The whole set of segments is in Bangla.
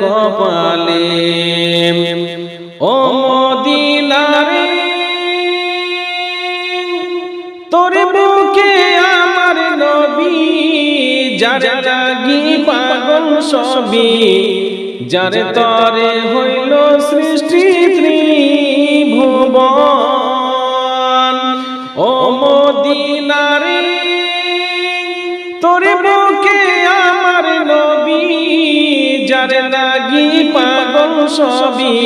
কপালে। ও মদিনারে, তোর বুকে আমার নবী, যার জাগি পাগল সবই, যার তরে হইল সৃষ্টি ত্রিভুবন। ও মদিনারে, তোর বুকে যার লাগি পাগল সবই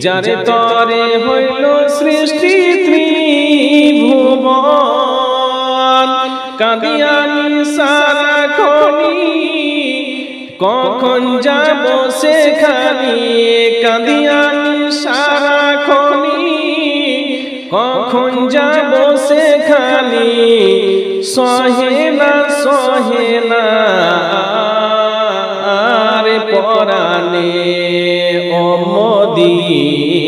যার তরে হইল সৃষ্টি ত্রিভুবন। কাঁদিয়ানি সারা খনি কখন যাব সেখানে? কাঁদিয়ানি সারা খনি কখন যাব সেখানে? সহেলা সহেলা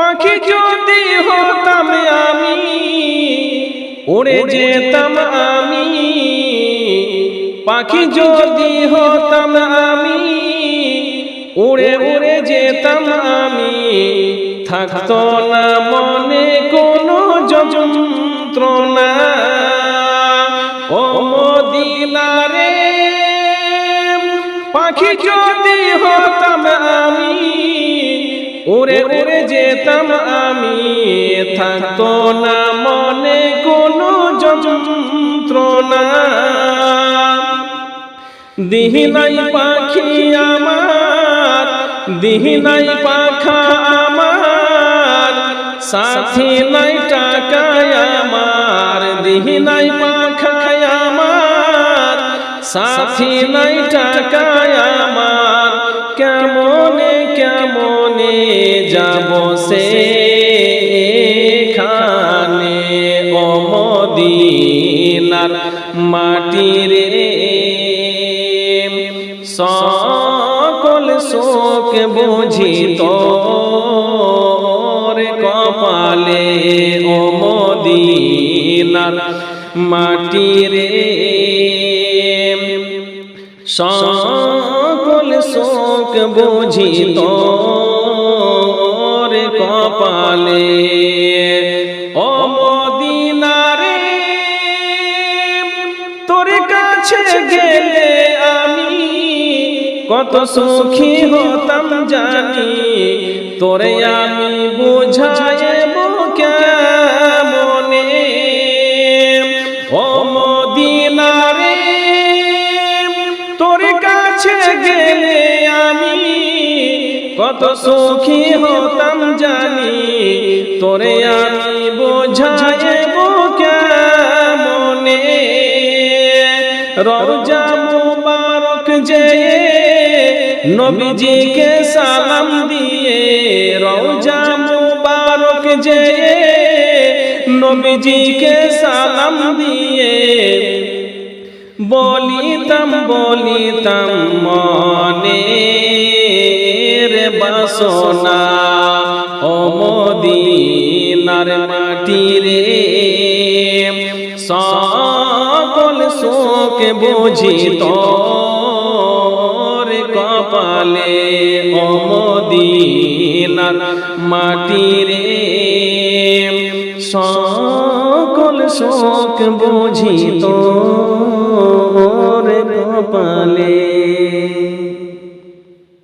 পাখি যদি হতাম আমি উড়ে যেতাম আমি পাখি যদি হতাম আমি উড়ে উড়ে যেতাম আমি। থাকতো না মনে কোনো যন্ত্রণা। উড়ে ওরে যেতাম আমি, থাকতো না মনে কোনো যন্ত্রণা। দিহিনাই পাখি আমার দিহিনাই পাখা আমার, সাথী নাই টাকায় আমার দিহিনাই পাখা আমার, সাথী নাই টাকায় মদিনার মাটি রে সকল শোক বুঝি কপালে ও মদিনার মাটি রে সকল শোক বুঝি কপালে গেলে আমি কত সুখী হতাম জানি। তোরে আমি বুঝাইব তোর কাছে আমি কত সুখী হতাম জানি। তোরে আমি বোঝাইব নবীজিকে সালাম দিয়ে রওজা মুবারক যে নবীজিকে সালাম দিয়ে বলিতাম বলিতাম মনে রে বাসনা। ও মদিনার মাটি রে সকল শোক বুঝি তোর কপালে অমদিনার মাটিরে সকল শোক বুঝি তোর কপালে।